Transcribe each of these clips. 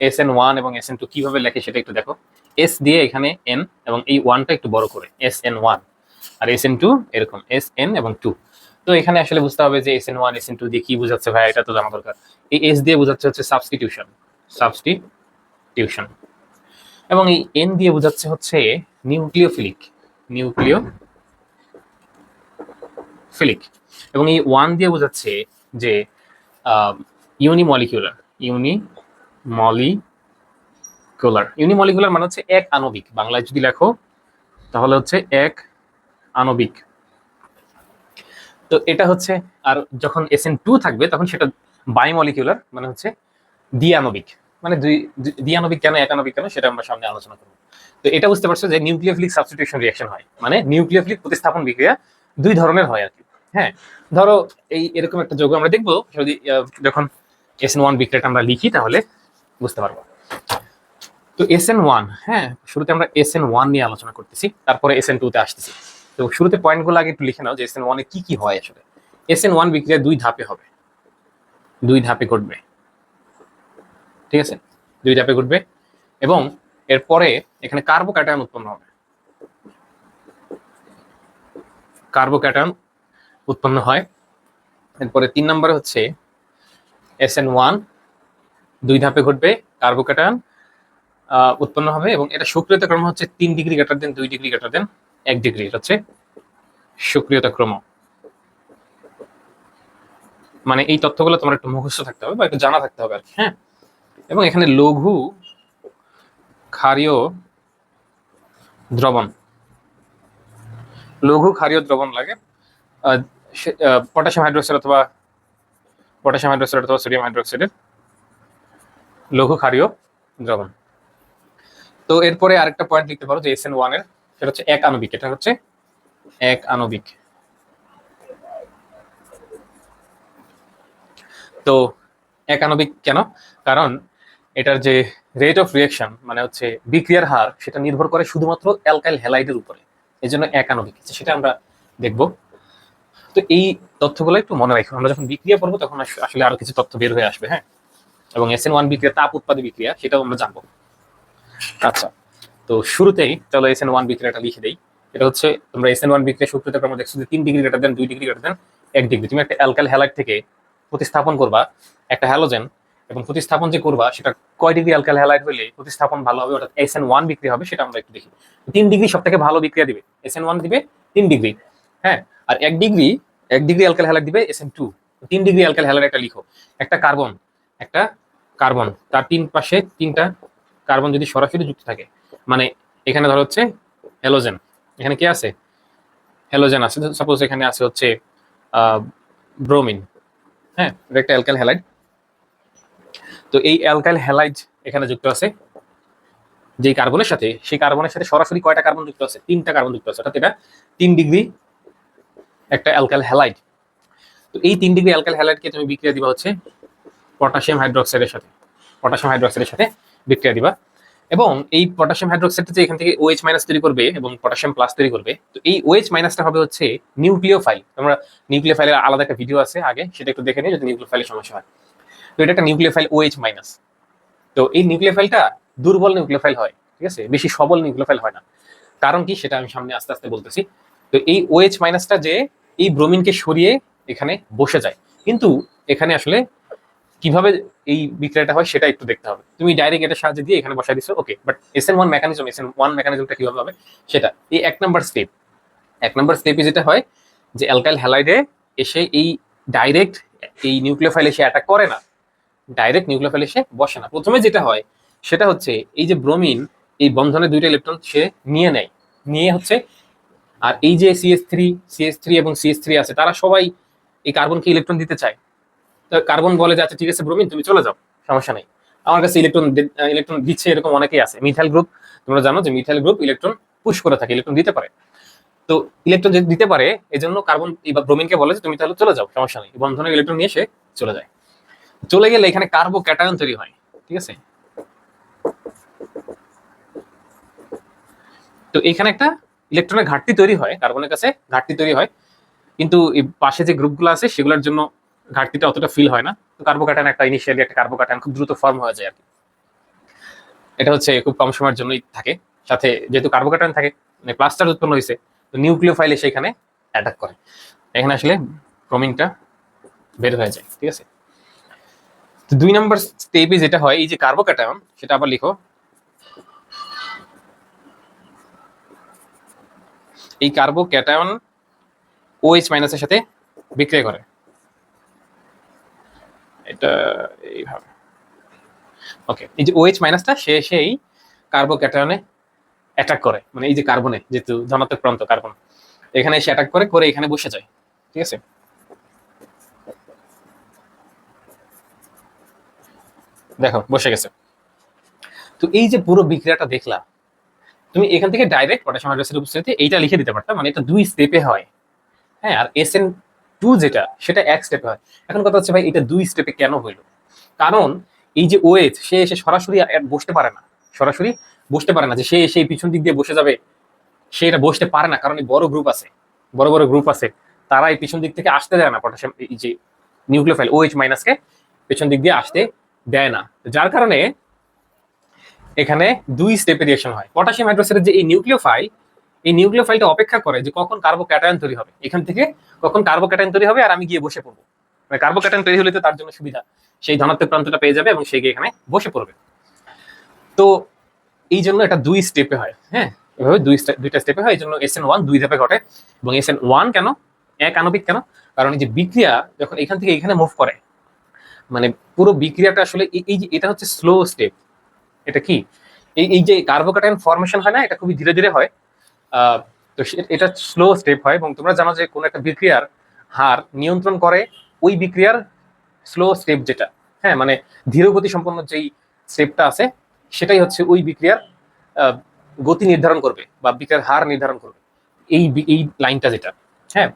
S N one এবং S N two কীভাবে লেখে সেটা একটু দেখো। এস দিয়ে এখানে এন এবং এই ওয়ানটা একটু বড় করে। এস এন ওয়ান আর এস এন টু এরকম। এস এন এবং টু তো এখানে আসলে বুঝতে হবে যে S N one S N two দিয়ে কি বোঝাচ্ছে ভাই, এটা তো জানা দরকার। এই এস দিয়ে বোঝাচ্ছে হচ্ছে সাবস্টিটিউশন সাবস্টিটিউশন এবং এই এন দিয়ে বোঝাচ্ছে হচ্ছে নিউক্লিওফিলিক নিউক্লিও ফিলিক এবং এই ওয়ান দিয়ে বোঝাচ্ছে যে ইউনিমলিকুলার ইউনি মলিকুলার ইউনিমলিকুলার মানে হচ্ছে এক আণবিক। বাংলায় যদি লেখো, তাহলে হচ্ছে এক আণবিক। তো এটা হচ্ছে, আর যখন এস এন টু থাকবে, তখন সেটা বায়োমলিকুলার মানে হচ্ছে দ্বিআণবিক। মানে দুই দ্বিআণবিক কেন একাণবিক কেন, সেটা আমরা সামনে আলোচনা করব। তো এটা বুঝতে পারছ যে নিউক্লিওফিলিক সাবস্টিটিউশন রিঅ্যাকশন হয়। মানে নিউক্লিওফিলিক প্রতিস্থাপন বিক্রিয়া দুই ধরনের হয় আর কি। হ্যাঁ ধরো এই এরকম একটা যৌগ আমরা দেখব যদি যখন এস এন ওয়ান বিক্রিয়াটা আমরা লিখি, তাহলে বুঝতে পারব। তো এস এন ওয়ান হ্যাঁ শুরুতে আমরা এস এন ওয়ান নিয়ে আলোচনা করতেছি, তারপরে এস এন টুতে আসতেছি। তো শুরুতে পয়েন্টগুলো আগে একটু লিখে নাও যে এস এন ওয়ানে কি কি হয় আসলে। এস এন ওয়ান বিক্রিয়া দুই ধাপে হবে। দুই ধাপে ঘটবে। ঠিক আছে? দুই ধাপে ঘটবে এবং এরপরে এখানে কার্বো কার্বোক্যাটায়ন উৎপন্ন হবে। কার্বো কার্বোক্যাটায়ন উৎপন্ন হয়। এরপরে তিন নম্বরে হচ্ছে এস এন ওয়ান দুই ধাপে ঘটবে কার্বোক্যাটায়ন উৎপন্ন হবে এবং এটা সক্রিয়তা ক্রম হচ্ছে তিন ডিগ্রি গ্রেটার দেন দুই ডিগ্রি গ্রেটার দেন এক ডিগ্রি, এটা হচ্ছে সক্রিয়তা ক্রম। মানে এই তথ্যগুলো তোমার একটু মুখস্থ থাকতে হবে বা একটু জানা থাকতে হবে আর কি হ্যাঁ? এবং এখানে লঘু, ক্ষারীয় দ্রবণ। লঘু, ক্ষারীয় দ্রবণ লাগে। পটাশিয়াম হাইড্রোক্সাইড অথবা পটাশিয়াম হাইড্রোক্সাইড অথবা সোডিয়াম হাইড্রোক্সাইডের লঘু ক্ষারীয় দ্রবণ। তো এরপরে আরেকটা পয়েন্ট লিখতে পারো যে এস এন ওয়ানের, সেটা হচ্ছে এক আণবিক, এটা হচ্ছে এক আণবিক। তো এক আণবিক কেন? কারণ এটার যে রেট অফ রিয়াকশন মানে হচ্ছে বিক্রিয়ার হার, সেটা নির্ভর করে শুধুমাত্র অ্যালকাইল হ্যালাইডের উপরে। এই জন্য এক আণবিক। সেটা আমরা দেখব। তো এই তথ্যগুলো একটু মনে রাখো আমরা যখন বিক্রিয়া করব, তখন আসলে আরও কিছু তথ্য বের হয়ে আসবে হ্যাঁ? এবং এস এন ওয়ান বিক্রিয়া, তাপ উৎপাদী বিক্রিয়া, সেটাও আমরা জানব। আচ্ছা তো শুরুতেই চলো এস এন ওয়ান বিক্রিয়াটা লিখে দেই। এটা হচ্ছে, তোমরা এস এন ওয়ান বিক্রিয়া সূত্রতে ক্রম দেখছ যে তিন ডিগ্রি গ্রেটার দেন দুই ডিগ্রি গ্রেটার দেন এক ডিগ্রি। তুমি একটা অ্যালকাইল হ্যালাইড থেকে প্রতিস্থাপন করবা, একটা হ্যালোজেন এবং প্রতিস্থাপন যে করবা, সেটা কয় ডিগ্রি অ্যালকাইল হ্যালাইড হলে প্রতিস্থাপন ভালো হবে, অর্থাৎ এস এন ওয়ান বিক্রি হবে, সেটা আমরা একটু দেখি। তিন ডিগ্রি সব থেকে ভালো বিক্রিয়া দিবে এস এন ওয়ান দিবে তিন ডিগ্রি হ্যাঁ? আর এক ডিগ্রি এক ডিগ্রি অ্যালকাইল হ্যালাইড দিবে এস এন টু তিন ডিগ্রি অ্যালকাইল হ্যালাইড একটা লিখো। একটা কার্বন একটা কার্বন, তার তিন পাশে তিনটা কার্বন যদি সরাসরি যুক্ত থাকে মানে এখানে ধর হচ্ছে হ্যালোজেন এখানে কি আছে? হ্যালোজেন আছে সাপোজ এখানে আছে হচ্ছে ব্রোমিন হ্যাঁ একটা অ্যালকাইল হ্যালাইড তো এই অ্যালকাইল হ্যালাইড এখানে যুক্ত আছে, যেই কার্বনের সাথে, সেই কার্বনের সাথে সরাসরি কয়টা কার্বন যুক্ত আছে? তিনটা কার্বন যুক্ত আছে, অর্থাৎ এটা তিন ডিগ্রি একটা অ্যালকাইল হ্যালাইড তো এই তিন ডিগ্রি অ্যালকাইল হ্যালাইডকে তুমি বিক্রিয়া দিবা হচ্ছে পটাশিয়াম হাইড্রোক্সাইডের সাথে, পটাশিয়াম হাইড্রোক্সাইডের সাথে বিক্রিয়া দিবা। এবং এই পটাশিয়াম হাইড্রোক্সাইডটা যে এখান থেকে ওএইচ মাইনাস তৈরি করবে এবং পটাশিয়াম প্লাস তৈরি করবে, তো এই ওএইচ মাইনাসটা হবে হচ্ছে নিউক্লিওফাইল। তোমরা নিউক্লিওফাইলের আলাদা একটা ভিডিও আছে আগে, সেটা একটু দেখে নিই যদি নিউক্লিওফাইলের সমস্যা হয়। তো এটা একটা নিউক্লিওফাইল ওএইচ মাইনাস তো এই নিউক্লিওফাইলটা দুর্বল নিউক্লিওফাইল হয়, ঠিক আছে? বেশি সবল নিউক্লিওফাইল হয় না। কারণ কি? সেটা আমি সামনে আস্তে আস্তে বলতেছি। তো এই ওএইচ মাইনাসটা যে এই ব্রোমিনকে সরিয়ে এখানে বসে যায়। কিন্তু এখানে আসলে কীভাবে এই বিক্রিয়াটা হয় সেটা একটু দেখতে হবে। তুমি ডাইরেক্ট এটা সাহায্যে দিয়ে এখানে বসাই দিছো okay but S N one mechanism S N one মেকানিজমটা কীভাবে হবে সেটা, এই এক নাম্বার স্টেপ এক নাম্বার স্টেপে যেটা হয় যে অ্যালকাইল হ্যালাইডে এসে এই ডাইরেক্ট এই নিউক্লিওফাইল এসে অ্যাটাক করে না ডাইরেক্ট নিউক্লিওফাইল এসে বসে না। প্রথমে যেটা হয় সেটা হচ্ছে এই যে ব্রোমিন এই বন্ধনে দুইটা ইলেকট্রন সে নিয়ে নেয়, নিয়ে হচ্ছে, আর এই যে সিএস থ্রি সিএস থ্রি এবং সিএস থ্রি আছে, তারা সবাই এই কার্বনকে ইলেকট্রন দিতে চায়। কার্বন বলে যে আচ্ছা ঠিক আছে ব্রোমিন তুমি চলে যাও, সমস্যা নেই। আমার কাছে ইলেকট্রন ইলেকট্রন দিচ্ছে এরকম অনেকেই আছে মিথাইল গ্রুপ তোমরা জানো যে মিথাইল গ্রুপ ইলেকট্রন পুশ করে থাকে ইলেকট্রন দিতে পারে। তো ইলেকট্রন যদি দিতে পারে এই জন্য কার্বন ব্রোমিনকে বলে যে তুমি তাহলে চলে যাও, সমস্যা নেই। বন্ধনের ইলেকট্রন নিয়ে সে চলে যায়। চলে গেলে এখানে কার্বো ক্যাটায়ন তৈরি হয়, ঠিক আছে? তো এখানে একটা ইলেকট্রনের ঘাটতি তৈরি হয় কার্বনের কাছে ঘাটতি তৈরি হয়। কিন্তু পাশে যে গ্রুপগুলো আছে, সেগুলোর জন্য ঘাটতিটা অতটা ফিল হয় না। তো কার্বোক্যাটায়ন একটা ইনিশিয়ালি একটা কার্বোক্যাটায়ন খুব দ্রুত ফর্ম হয়ে যায় আর কি। এটা হচ্ছে খুব কম সময়ের জন্যই থাকে। সাথে যেহেতু কার্বোকাটায়ন থাকে মানে প্লাস্টার উৎপন্ন হয়েছে তো নিউক্লিওফাইল এসে এখানে অ্যাটাক করে। এখানে আসলে ব্রোমিনটা বের হয়ে যায়, ঠিক আছে? তো দুই নম্বর স্টেপে যেটা হয়, এই যে কার্বোক্যাটায়ন সেটা আবার লিখো। এই কার্বোক্যাটায়ন ওএইচ মাইনাসের সাথে বিক্রিয়া করে। এটা এইভাবে। ওকে এই যে ওএইচ মাইনাসটা সেই কার্বোক্যাটায়নে অ্যাটাক করে। মানে এই যে কার্বনে যেহেতু ধনাত্মক প্রান্ত কার্বন এখানে এসে অ্যাটাক করে করে এখানে বসে যায়। ঠিক আছে? দেখো, বসে গেছে। তো এই যে পুরো বিক্রিয়াটা দেখলা তুমি এখান থেকে ডাইরেক্ট পটাশিয়াম হাইড্রোক্সাইডের উপস্থিতি এইটা লিখে দিতে পারতাম মানে এটা দুই স্টেপে হয়। হ্যাঁ আর এস এন টু যেটা, সেটা এক স্টেপে হয়। এখন কথা হচ্ছে ভাই, এটা দুই স্টেপে কেন হইল? কারণ এই যে ওয়েজ সে এসে সরাসরি বসতে পারে না। সরাসরি বসতে পারে না যে সে সেই পিছন দিক দিয়ে বসে যাবে। সে এটা বসতে পারে না, কারণ এই বড় গ্রুপ আছে। বড় বড় গ্রুপ আছে। তারা এই পিছন দিক থেকে আসতে দেয় না পটাশিয়াম এই যে নিউক্লিওফাইল ওএইচ মাইনাসকে পেছন দিক দিয়ে আসতে দেয় না। যার কারণে এখানে দুই স্টেপে রিয়েকশন হয়। পটাশিয়াম হাইড্রোক্সাইডের যে এই নিউক্লিওফাইল এই নিউক্লিওফাইলটা অপেক্ষা করে যে কখন কার্বো কার্বোক্যাটায়ন তৈরি হবে। এখান থেকে কখন কার্বোক্যাটায়ন তৈরি হবে আর আমি গিয়ে বসে পড়ব। মানে কার্বোক্যাটায়ন তৈরি হলে তো তার জন্য সুবিধা। সেই ধনাত্মক প্রান্তটা পেয়ে যাবে এবং সে গিয়ে এখানে বসে পড়বে। তো এই জন্য এটা দুই স্টেপে হয় হ্যাঁ? এভাবে দুই দুইটা স্টেপে হয়। এই জন্য এস এন ওয়ান দুই ধাপে ঘটে। এবং এস এন ওয়ান কেন? এক আণবিক কেন? কারণ এই যে বিক্রিয়া যখন এখান থেকে এখানে মুভ করে মানে পুরো বিক্রিয়াটা আসলে এই- যে এটা হচ্ছে স্লো স্টেপ এটা কি? এই এই যে কার্বোকাটায়ন ফর্মেশন হয় না, এটা খুবই ধীরে ধীরে হয়। তো এটা স্লো স্টেপ হয় এবং তোমরা জানো যে কোনো একটা বিক্রিয়ার হার নিয়ন্ত্রণ করে ওই বিক্রিয়ার স্লো স্টেপ যেটা। হ্যাঁ মানে ধীরগতি সম্পন্ন যেই স্টেপটা আছে, সেটাই হচ্ছে ওই বিক্রিয়ার গতি নির্ধারণ করবে বা বিক্রিয়ার হার নির্ধারণ করবে। এই এই লাইনটা যেটা হ্যাঁ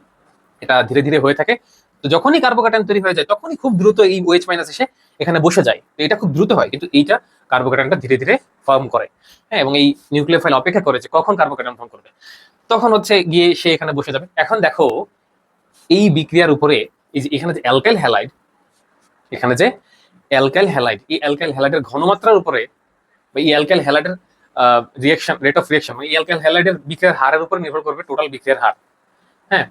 এটা ধীরে ধীরে হয়ে থাকে। তো যখনই কার্বোকাটায়ন তৈরি হয়ে যায়, তখনই খুব দ্রুত এই ওয়েচ মাইনাস এসে এখানে বসে যায়। তো এটা খুব দ্রুত হয়, কিন্তু এইটা কার্বোকাটায়নটা ধীরে ধীরে ফর্ম করে। হ্যাঁ এবং এই নিউক্লিওফাইল অপেক্ষা করে যে কখন কার্বোকাটায়ন ফর্ম করবে। তখন হচ্ছে গিয়ে সে এখানে বসে যাবে। এখন দেখো, এই বিক্রিয়ার উপরে এই যে এখানে যে অ্যালকাইল হ্যালাইড এখানে যে অ্যালকাইল হ্যালাইড এই অ্যালকাইল হ্যালাইডের ঘনমাত্রার উপরে বা এই অ্যালকাইল হ্যালাইডের রিয়াকশন রেট অফ রিয়াকশন এই অ্যালকাইল হ্যালাইডের বিক্রিয়ার হারের উপর নির্ভর করবে টোটাল বিক্রিয়ার হার। হ্যাঁ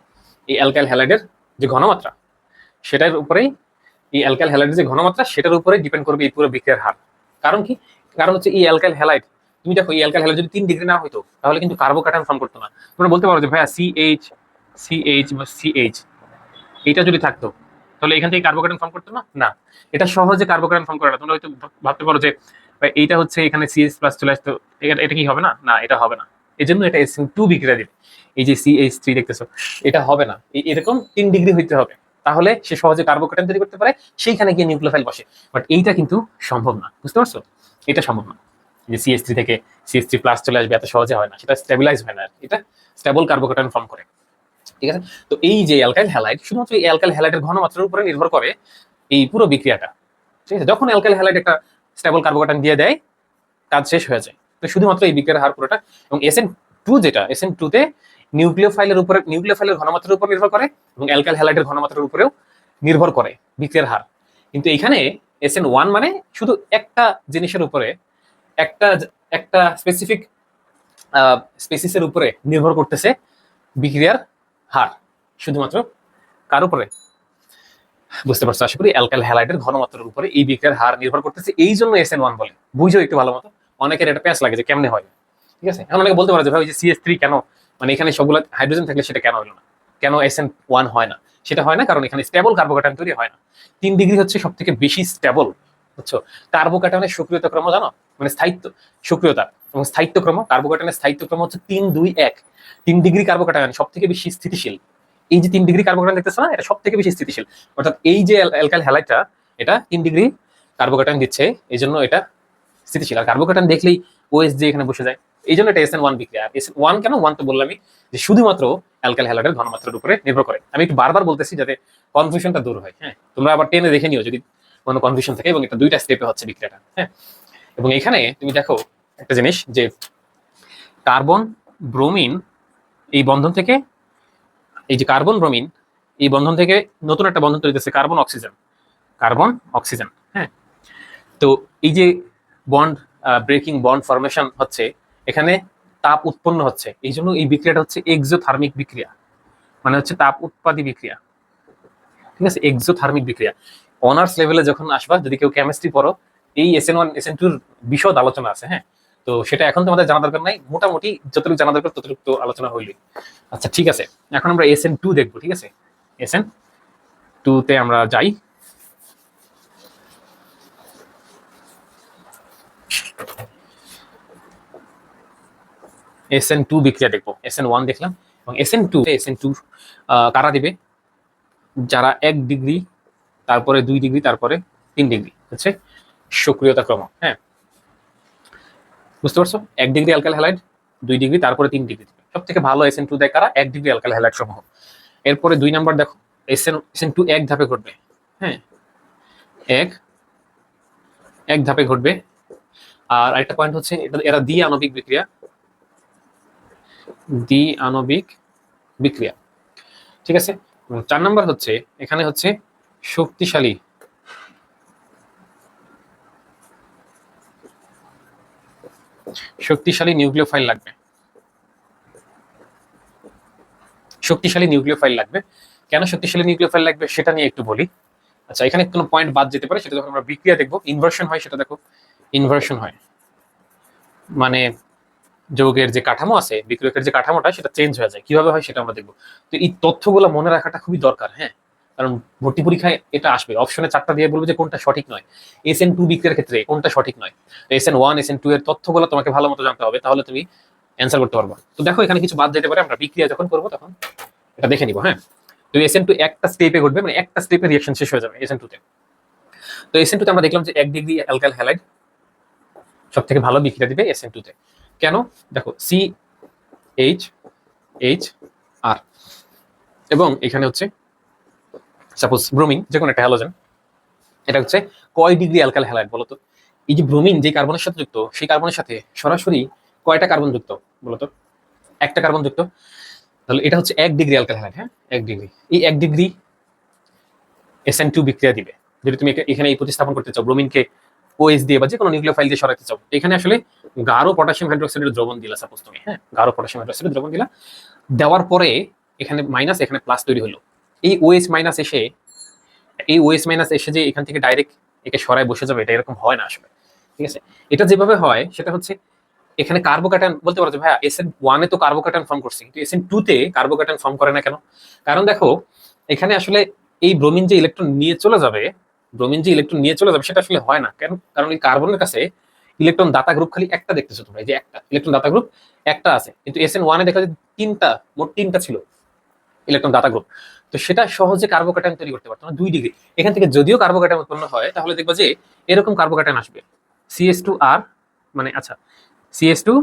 এই অ্যালকাইল হ্যালাইডের যে ঘনমাত্রা সেটার উপরেই এই অ্যালকাইল হ্যালাইডের যে ঘনমাত্রা, সেটার উপরে ডিপেন্ড করবে এই পুরো বিক্রিয়ার হার। কারণ কি? কারণ হচ্ছে এই অ্যালকাইল হ্যালাইড তুমি দেখো, এই অ্যালকাইল হ্যালাইড যদি তিন ডিগ্রি না হতো তাহলে কিন্তু কার্বোকাটায়ন ফর্ম করতো না। তোমরা বলতে পারো যে, ভাইয়া সিএইচ সিএইচ বা সিএইচ এইটা যদি থাকতো, তাহলে এখান থেকে কার্বোকাটায়ন ফর্ম করতো না? না। এটা সহজে কার্বোকাটায়ন ফর্ম করে না। তোমরা হয়তো ভাবতে পারো যে এইটা হচ্ছে এখানে সিএইচ প্লাস চলে আসতো, এটা কি হবে না? না, এটা হবে না। এই জন্য এটা এসএন টু বিক্রিয়া দিবে। এই যে সিএইচ থ্রি দেখতেছো, এটা হবে না। এরকম তিন ডিগ্রি হইতে হবে। তাহলে সে সহজে কার্বোকাটায়ন তৈরি করতে পারে, সেইখানে গিয়ে নিউক্লিওফাইল বসে। বাট এইটা কিন্তু সম্ভব না, বুঝতে পারছ? এটা সম্ভব না। যে সিএস থ্রি থেকে সিএস থ্রি প্লাস চলে আসবে, এত সহজে হয় না, সেটা স্টেবিলাইজ হয় না এটা স্টেবল কার্বোকাটায়ন ফর্ম করে। ঠিক আছে? তো এই যে অ্যালকাইল হ্যালাইড শুধুমাত্র এই অ্যালকাইল হ্যালাইডের ঘনমাত্রার উপরে নির্ভর করে এই পুরো বিক্রিয়াটা। ঠিক আছে? যখন অ্যালকাইল হ্যালাইড একটা স্টেবল কার্বোকাটায়ন দিয়ে দেয়, কাজ শেষ হয়ে যায়। তো শুধুমাত্র এই বিক্রিয়ার হার পুরোটা। এবং এসএন টু যেটা এস এসএন টুতে নিউক্লিওফাইলের উপরে, নিউক্লিওফাইলের ঘনমাত্রার উপর নির্ভর করে এবং অ্যালকাইল হ্যালাইডের ঘনমাত্রার উপরেও নির্ভর করে বিক্রিয়ার হার। কিন্তু এখানে এসএন ওয়ান মানে শুধু একটা জিনিসের উপরে, একটা একটা স্পেসিফিক স্পেসিসের উপরে নির্ভর করতেছে বিক্রিয়ার হার, শুধুমাত্র কার উপরে? বুঝতে পারছ? আশা করি অ্যালকাইল হ্যালাইডের ঘনমাত্রার উপরে এই বিক্রিয়ার হার নির্ভর করতেছে। এই জন্য এসএন ওয়ান বলে। বুঝো একটু ভালো মতো অনেকের এটা প্যাঁচ লাগে যে কেমনে হয়। ঠিক আছে? এখন অনেকে বলতে পারে যে ভাই যে সিএস থ্রি কেন মানে এখানে সবগুলো হাইড্রোজেন থাকলে সেটা কেন হলো না? কেন এসএন ওয়ান হয় না? সেটা হয় না কারণ এখানে স্টেবল কার্বোকাটায়ন তৈরি হয় না। তিন ডিগ্রি হচ্ছে সব থেকে বেশি স্টেবল বুঝছ? কার্বোকাটায়নের সক্রিয়তা ক্রম জানো? মানে স্থায়িত্ব, সক্রিয়তা এবং স্থায়িত্ব ক্রম কার্বোকাটায়নের স্থায়িত্ব ক্রম হচ্ছে তিন, দুই, এক। তিন ডিগ্রি কার্বোকাটায়ন সব থেকে বেশি স্থিতিশীল। এই যে তিন ডিগ্রি কার্বোকাটায়ন দেখতেছো না? এটা সব থেকে বেশি স্থিতিশীল। অর্থাৎ এই যে অ্যালকাইল হ্যালাইটটা এটা তিন ডিগ্রি কার্বোকাটায়ন দিচ্ছে এই জন্য এটা স্থিতিশীল। আর কার্বোকাটায়ন দেখলেই ওএস যে এখানে বসে যায়। এই জন্য এটা এসএন ওয়ান বিক্রিয়া এসএন ওয়ান কেন? ওয়ান তো বললামই যে শুধুমাত্র অ্যালকাইল হ্যালাইডের ঘনমাত্রার উপরে নির্ভর করে। আমি একটু বারবার বলতেছি যাতে কনফিউশনটা দূর হয় হ্যাঁ? তোমরা আবার টেনে দেখে নিও যদি কোনো কনফিউশন থাকে এবং এটা দুইটা স্টেপে হচ্ছে বিক্রিয়াটা হ্যাঁ? এবং এখানে তুমি দেখো একটা জিনিস যে কার্বন ব্রোমিন এই বন্ধন থেকে, এই যে কার্বন ব্রোমিন এই বন্ধন থেকে নতুন একটা বন্ধন তৈরি হচ্ছে কার্বন অক্সিজেন কার্বন অক্সিজেন হ্যাঁ? তো এই যে বন্ড ব্রেকিং বন্ড ফরমেশন হচ্ছে এখানে তাপ উৎপন্ন হচ্ছে। এই জন্য এই বিক্রিয়াটা হচ্ছে এক্সোথার্মিক বিক্রিয়া। মানে হচ্ছে তাপ উৎপাদী বিক্রিয়া। ঠিক আছে? এক্সোথার্মিক বিক্রিয়া। অনার্স লেভেলে যখন আসবা, যদি কেউ কেমিস্ট্রি পড়ো, এই S N one S N টুর বিশদ আলোচনা আছে হ্যাঁ? তো সেটা এখন তোমাদের জানা দরকার নাই। মোটামুটি যতটুকু জানা দরকার, ততটুকু তো আলোচনা হইলই আচ্ছা ঠিক আছে। এখন আমরা এস এন টু দেখব, ঠিক আছে? এস এন টুতে আমরা যাই। এস এন টু বিক্রিয়া দেখব। এস এন ওয়ান দেখলাম এবং S N two S N two কারা দিবে? যারা এক ডিগ্রি, তারপরে দুই ডিগ্রি, তারপরে তিন ডিগ্রি, হচ্ছে সক্রিয়তা ক্রম হ্যাঁ। বুঝতে পারছ? এক ডিগ্রি অ্যালকাল হ্যালাইড দুই ডিগ্রি, তারপরে তিন ডিগ্রি। সব থেকে ভালো এস এন টু দেয় কারা? এক ডিগ্রি অ্যালকাল হ্যালাইড সমূহ। এরপরে দুই নাম্বার দেখো S N S N two এক ধাপে ঘটবে। হ্যাঁ। এক এক ধাপে ঘটবে। আর আরেকটা পয়েন্ট হচ্ছে, এটা, এরা দ্বি আণবিক বিক্রিয়া। দ্বি আণবিক বিক্রিয়া। ঠিক আছে? চার নাম্বার হচ্ছে, এখানে হচ্ছে শক্তিশালী শক্তিশালী নিউক্লিওফাইল লাগবে। শক্তিশালী নিউক্লিওফাইল লাগবে। কেন শক্তিশালী নিউক্লিওফাইল লাগবে সেটা নিয়ে একটু বলি। আচ্ছা এখানে কোনো পয়েন্ট বাদ যেতে পারে, সেটা যখন আমরা বিক্রিয়া দেখব ইনভার্সন হয় সেটা দেখো। ইনভার্সন হয়। মানে যৌগের যে কাঠামো আছে, বিক্রিয়কের যে কাঠামোটা, সেটা চেঞ্জ হয়ে যায়। কীভাবে হয় সেটা আমরা দেখব। তো এই তথ্যগুলো মনে রাখাটা খুবই দরকার হ্যাঁ? কারণ ভর্তি পরীক্ষায় এটা আসবে। অপশনে চারটা দিয়ে বলব যে কোনটা সঠিক নয়। এস এন টু বিক্রিয়ার ক্ষেত্রে কোনটা সঠিক নয়? S N one S N two এর তথ্যগুলো তোমাকে ভালো মতো জানতে হবে, তাহলে তুমি অ্যান্সার করতে পারবা। তো দেখো, এখানে কিছু বাদ যেতে পারে। আমরা বিক্রিয়া যখন করব তখন এটা দেখে নিবো হ্যাঁ? তো এস এন টু একটা স্টেপে ঘটবে মানে একটা স্টেপে রিয়াকশন শেষ হয়ে যাবে এস এন টুতে তো। এস এন টুতে আমরা দেখলাম যে এক ডিগ্রি অ্যালকাল হ্যালাইড সব থেকে ভালো বিক্রিয়া দিবে এস এন টুতে কেন? দেখো সি এইচ এইচ আর এবং এখানে হচ্ছে সাপোজ ব্রোমিন যে কোনো একটা হ্যালোজেন এটা হচ্ছে কয় ডিগ্রি অ্যালকাল হ্যালাইড বলতো? এই যে ব্রোমিন যে কার্বনের সাথে যুক্ত, সেই কার্বনের সাথে সরাসরি কয়টা কার্বন যুক্ত বলতো? একটা কার্বন যুক্ত। তাহলে এটা হচ্ছে এক ডিগ্রি অ্যালকাল হ্যালাইড হ্যাঁ? এক ডিগ্রি। এই এক ডিগ্রি এস এন টু বিক্রিয়া দিবে। যদি তুমি এখানে এই প্রতিস্থাপন করতে চাও ব্রোমিনকে ওএস দিয়ে বা যে কোনো নিউক্লিও ফাইল দিয়ে সরাতে চাও। এখানে আসলে গাঢ় পটাশিয়াম হাইড্রোক্সাইডের দ্রবণ দিলা সাপোজ তুমি হ্যাঁ? গাঢ় পটাশিয়াম হাইড্রোক্সাইডের দ্রবণ দিলা। দেওয়ার পরে এখানে মাইনাস এখানে প্লাস তৈরি হলো। এই ওএস মাইনাস এসে, এই ওএস মাইনাস এসে যে এখান থেকে ডাইরেক্ট একে সরায় বসে যাবে, এটা এরকম হয় না আসলে। ঠিক আছে? এটা যেভাবে হয়, সেটা হচ্ছে এখানে কার্বোকাটান বলতে পারো ভাইয়া এস এন ওয়ানে তো কার্বোকাটান ফর্ম করছে, কিন্তু এস এন টুতে কার্বোকাটান ফর্ম করে না কেন? কারণ দেখো, এখানে আসলে এই ব্রোমিন যে ইলেকট্রন নিয়ে চলে যাবে ব্রোমিন যে ইলেকট্রন নিয়ে চলে যাবে সেটা আসলে হয় না। কেন? কারণ এই কার্বনের কাছে ইলেকট্রন দাতা গ্রুপ খালি একটা দেখতেছো তোমরা, এই যে একটা ইলেকট্রন দাতা গ্রুপ একটা আছে। কিন্তু এস এন ওয়ানে দেখা যায় তিনটা, মোট তিনটা ছিল ইলেকট্রন দাতা গ্রুপ তো সেটা সহজে কার্বোকাটান তৈরি করতে পারতো না, দুই ডিগ্রি এখান থেকে যদিও কার্বোকাটান উৎপন্ন হয়, তাহলে দেখবা যে এরকম কার্বোকাটান আসবে। সিএস টু আর মানে আচ্ছা CS two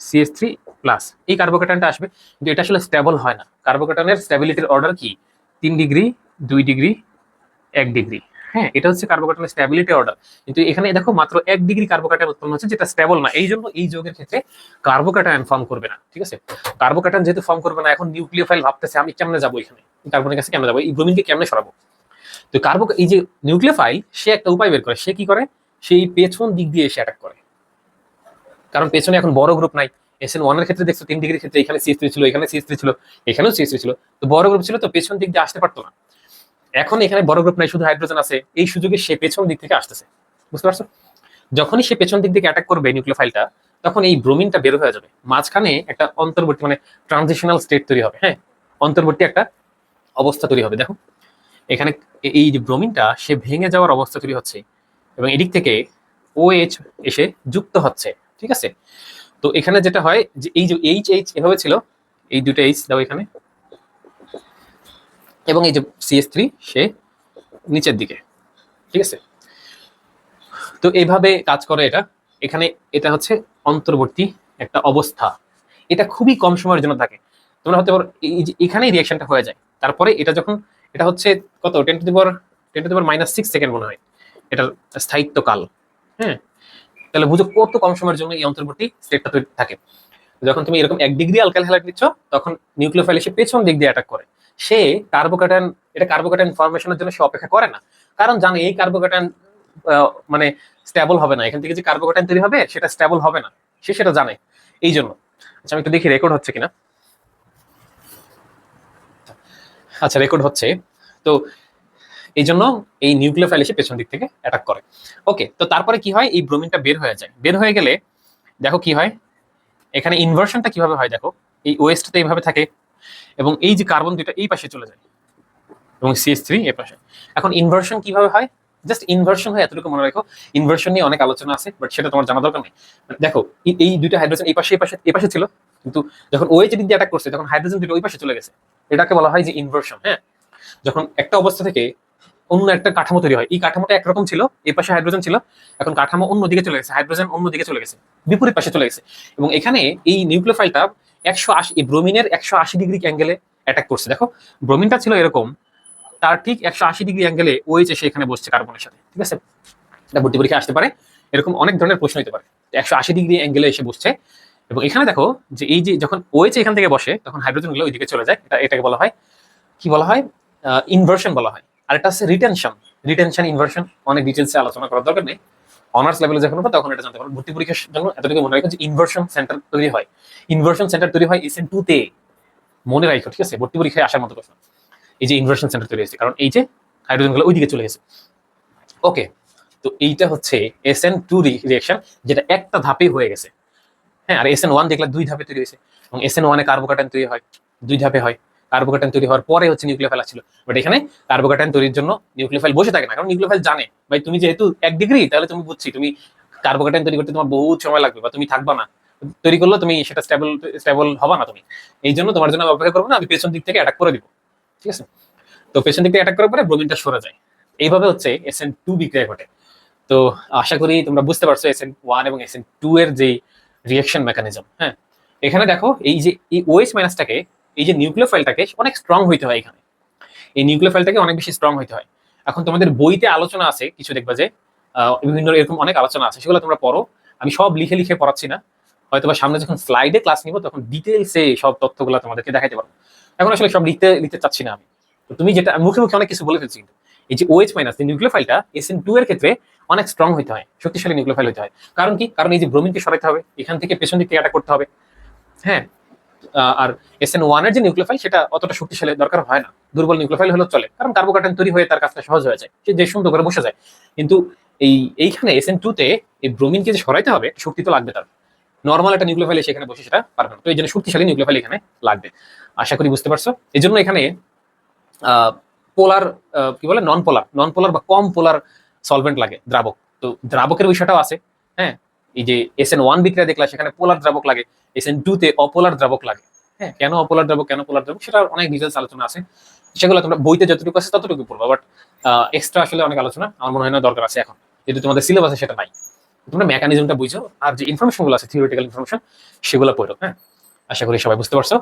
CS three plus এই কার্বোকাটানটা আসবে। কিন্তু এটা আসলে স্টেবল হয় না। কার্বোকাটানের স্টেবিলিটির অর্ডার কি? তিন ডিগ্রি দুই ডিগ্রি এক ডিগ্রি হ্যাঁ এটা হচ্ছে কার্বোকাটানের স্টেবিলিটি অর্ডার কিন্তু এখানে দেখো মাত্র এক ডিগ্রি কার্বোকাটান উৎপন্ন হচ্ছে, যেটা স্টেবল না। এই জন্য এই যৌগের ক্ষেত্রে কার্বোকাটান ফর্ম করবে না, ঠিক আছে? কার্বোকাটান যেহেতু ফর্ম করবে না, এখন নিউক্লিওফাইল ভাবতেছে, আমি কেমনে যাব এখানে? কার্বনের কাছে কেমনে যাব? এই ব্রোমিনকে কেমনে সরাবো? তো কার্বো এই যে নিউক্লিওফাইল সে একটা উপায় বের করে। সে কি করে? সেই পেছন দিক দিয়ে এসে অ্যাটাক করে। কারণ পেছনে এখন বড় গ্রুপ নাই। এস এন ওয়ানের ক্ষেত্রে দেখছ, তিন ডিগ্রির ক্ষেত্রে এখানে সিএস থ্রি ছিল, এখানে সিএস থ্রি ছিল, এখানেও সিএস থ্রি ছিল। তো বড় গ্রুপ ছিল, তো পেছন দিক দিয়ে আসতে পারতো না। এখন এখানে বড় গ্রুপ নাই, শুধু হাইড্রোজেন আছে। এই সুযোগে সে পেছন দিক থেকে আসতেছে। বুঝতে পারছ? যখনই সে পেছন দিক থেকে অ্যাটাক করবে নিউক্লিওফাইলটা তখন এই ব্রোমিনটা বের হয়ে যাবে। মাঝখানে একটা অন্তর্বর্তী মানে ট্রানজিশনাল স্টেট তৈরি হবে হ্যাঁ? অন্তর্বর্তী একটা অবস্থা তৈরি হবে। দেখো, এখানে এই যে ব্রোমিনটা সে ভেঙে যাওয়ার অবস্থা তৈরি হচ্ছে এবং এদিক থেকে ও এইচ এসে যুক্ত হচ্ছে, ঠিক আছে? তো এখানে যেটা হয় যে এই যে এইচ এইচ এভাবে ছিল, এই দুটো এইচ দাও এখানে। এবং এই যে সিএস থ্রি সে নিচের দিকে। ঠিক আছে? তো এইভাবে কাজ করে এটা। এখানে এটা হচ্ছে অন্তর্বর্তী একটা অবস্থা। এটা খুবই কম সময়ের জন্য থাকে। তোমরা হতে পারো এখানেই রিয়াকশনটা হয়ে যায়। তারপরে এটা যখন, এটা হচ্ছে কত? Ten to the power ten to the power minus six second মনে হয়। এটার স্থায়িত্বকাল। হ্যাঁ? তাহলে বুঝো কত কম সময়ের জন্য এই অন্তর্বর্তী স্টেটটা তৈরি থাকে। যখন তুমি এরকম এক ডিগ্রি অ্যালকাইল হ্যালাইড নিচ্ছ, তখন নিউক্লিওফাইল এসে পেছন দিক দিয়ে অ্যাটাক করে। সে কার্বোকাটান এটা কার্বোকাটান ফরমেশনের জন্য সে অপেক্ষা করে না। কারণ জানে এই কার্বোকাটান আহ, মানে স্টেবল হবে না। এখান থেকে যে কার্বোকাটাইন তৈরি হবে সেটা স্টেবল হবে না। সে সেটা জানে। এই জন্য। আচ্ছা আমি একটু দেখি রেকর্ড হচ্ছে কিনা। আচ্ছা রেকর্ড হচ্ছে। তো এই জন্য এই নিউক্লিওফাইল এসে পেছন দিক থেকে অ্যাটাক করে। ওকে তো তারপরে কি হয়? এই ব্রোমিনটা বের হয়ে যায়। বের হয়ে গেলে দেখো কি হয়? এখানে ইনভার্সনটা কীভাবে হয় দেখো? এই ওয়েস্টটা এইভাবে থাকে। এবং এই যে কার্বন দুইটা এই পাশে চলে যায় এবং সিএস থ্রি এ পাশে। এখন ইনভার্সন কীভাবে হয়? জাস্ট ইনভার্সন হয় এতটুকু মনে রাখো। ইনভার্সন নিয়ে অনেক আলোচনা আছে বাট সেটা তোমার জানা দরকার নেই। দেখো, এই- দুইটা হাইড্রোজেন এই পাশে এই পাশে এই পাশে ছিল, কিন্তু যখন ওএইচ দিক দিয়ে অ্যাটাক করছে, তখন হাইড্রোজেন দুটো ওই পাশে চলে গেছে। এটাকে বলা হয় যে ইনভার্সন হ্যাঁ? যখন একটা অবস্থা থেকে অন্য একটা কাঠামো তৈরি হয়, এই কাঠামোটা একরকম ছিল, এই পাশে হাইড্রোজেন ছিল, এখন কাঠামো অন্য দিকে চলে গেছে হাইড্রোজেন অন্য দিকে চলে গেছে, বিপরীত পাশে চলে গেছে। এবং এখানে এই নিউক্লিওফাইলটা একশো আশি ব্রোমিনের একশো আশি ডিগ্রি অ্যাঙ্গেলে অ্যাটাক করছে। দেখো, ব্রোমিনটা ছিল এরকম, তার ঠিক একশো আশি ডিগ্রি অ্যাঙ্গেলে বসছে কার্বনের সাথে, ঠিক আছে? এটা ভর্তি পরীক্ষা আসতে পারে, এরকম অনেক ধরনের প্রশ্ন হতে পারে। একশো আশি ডিগ্রি অ্যাঙ্গেলে এসে বসছে, এবং এখানে দেখো যে এই যে যখন ওয়েচ এখান থেকে বসে, তখন হাইড্রোজেনগুলো ওইদিকে চলে যায়, এটা এটাকে বলা হয়, কি বলা হয়? ইনভার্সন বলা হয়। আর এটা হচ্ছে রিটেনশন রিটেনশন ইনভার্সন অনেক ডিটেলসে আলোচনা করার দরকার নেই। অনার্স লেভেলে যখন হবে, তখন এটা জানতে পারব ভর্তি পরীক্ষার জন্য এতটুকু মনে যে ইনভার্সন সেন্টার তৈরি হয়। ইনভার্সন সেন্টার তৈরি হয় এসএন তে। মনে রাখো, ঠিক আছে? ভর্তি পরীক্ষায় আসার মতো প্রশ্ন এই যে ইনভার্সন সেন্টার তৈরি হয়েছে, কারণ এই যে হাইড্রোজেনগুলো ওইদিকে চলে গেছে। ওকে তো এইটা হচ্ছে এস এন টু রিয়েকশন যেটা একটা ধাপেই হয়ে গেছে। হ্যাঁ আর এস এন ওয়ান দেখলে দুই ধাপে তৈরি হয়েছে। এবং এস এন ওয়ানে কার্বোকাটাইন তৈরি হয়, দুই ধাপে হয়। কার্বোকাটাইন তৈরি হওয়ার পরে হচ্ছে নিউক্লিওফাইল আসছিল বাট এখানে কার্বোকাটাইন তৈরির জন্য নিউক্লিওফাইল বসে থাকে না, কারণ নিউক্লিওফাইল জানে। ভাই, তুমি যেহেতু এক ডিগ্রি তাহলে তুমি বুঝছি, তুমি কার্বোকাটাইন তৈরি করতে তোমার বহুত সময় লাগবে, বা তুমি থাকবা না। তৈরি করলে তুমি সেটা স্টেবল স্টেবল হবা না তুমি। এই জন্য তোমার জন্য অপেক্ষা করব না, আমি পেছন দিক থেকে অ্যাটাক করে দিব। ঠিক আছে? তো পেছন দিক থেকে অ্যাটাক করার পরে ব্রোমিনটা সরে যায়। এইভাবে হচ্ছে এস এন টু বিক্রিয়া ঘটে। তো আশা করি তোমরা বুঝতে পারছ এস এন ওয়ান এবং এস এন টু এর যে রিয়েকশন মেকানিজম হ্যাঁ? এখানে দেখো, এই যে, এই ওএস মাইনাসটাকে এই যে নিউক্লিওফাইলটাকে অনেক স্ট্রং হইতে হয় এখানে। এই নিউক্লিওফাইলটাকে অনেক বেশি স্ট্রং হইতে হয়। এখন তোমাদের বইতে আলোচনা আছে, কিছু দেখবা যে বিভিন্ন এরকম অনেক আলোচনা আছে, সেগুলো তোমরা পড়ো। আমি সব লিখে লিখে পড়াচ্ছি না। হয়তো বা সামনে যখন স্লাইডে ক্লাস নিব, তখন ডিটেলসে সব তথ্যগুলো তোমাদেরকে দেখাইতে পারব। এখন আসলে সব লিখতে লিখতে চাচ্ছি না আমি। তো তুমি যেটা মুখে মুখে অনেক কিছু বলে ফেলছি কিন্তু। এই যে ওএইচ মাইনাস এই নিউক্লিওফাইলটা এস এন টু এর ক্ষেত্রে অনেক স্ট্রং হইতে হয়, শক্তিশালী নিউক্লিওফাইল হতে হয়। কারণ কি? কারণ এই যে ব্রোমিনকে সরাইতে হবে, এখান থেকে পেছন দিক অ্যাটাক করতে হবে। হ্যাঁ? আর এস এন ওয়ানের যে নিউক্লিওফাইল সেটা অতটা শক্তিশালী দরকার হয় না। দুর্বল নিউক্লিওফাইল হলেও চলে, কারণ কার্বোকাটাইন তৈরি হয়ে তার কাজটা সহজ হয়ে যায়। সে যে সুন্দর করে বসে যায়। কিন্তু এই এইখানে এস এন টুতে এই ব্রোমিনকে যে সরাইতে হবে, শক্তি তো লাগবে তার। নর্মাল একটা নিউক্লিওফাইল সেখানে বসে সেটা পারবে না। তো এই জন্য শক্তিশালী নিউক্লিওফাইল এখানে লাগবে। আশা করি বুঝতে পারছ? এই জন্য এখানে পোলার কি বলে? নন পোলার নন পোলার বা কম পোলার সলভেন্ট লাগে, দ্রাবক। তো দ্রাবকের বিষয়টাও আছে হ্যাঁ? এই যে এস এন ওয়ান বিক্রিয়া দেখলা, সেখানে পোলার দ্রাবক লাগে। এস এন টু তে অপোলার দ্রাবক লাগে। হ্যাঁ কেন অপোলার দ্রাবক, কেন পোলার দ্রাবক সেটা অনেক ডিটেলস আলোচনা আছে। সেগুলো তোমরা বইতে যতটুকু আছে ততটুকু পড়ব বাট এক্সট্রা আসলে অনেক আলোচনা, আমার মনে হয় না দরকার আছে এখন। যেহেতু তোমাদের সিলেবাসে সেটা নাই। তোমরা মেকানিজমটা বুঝো, আর যে ইনফরমেশনগুলো আছে থিওরিটিক্যাল ইনফরমেশন সেগুলো পড়ো হ্যাঁ? আশা করি সবাই বুঝতে পারছ।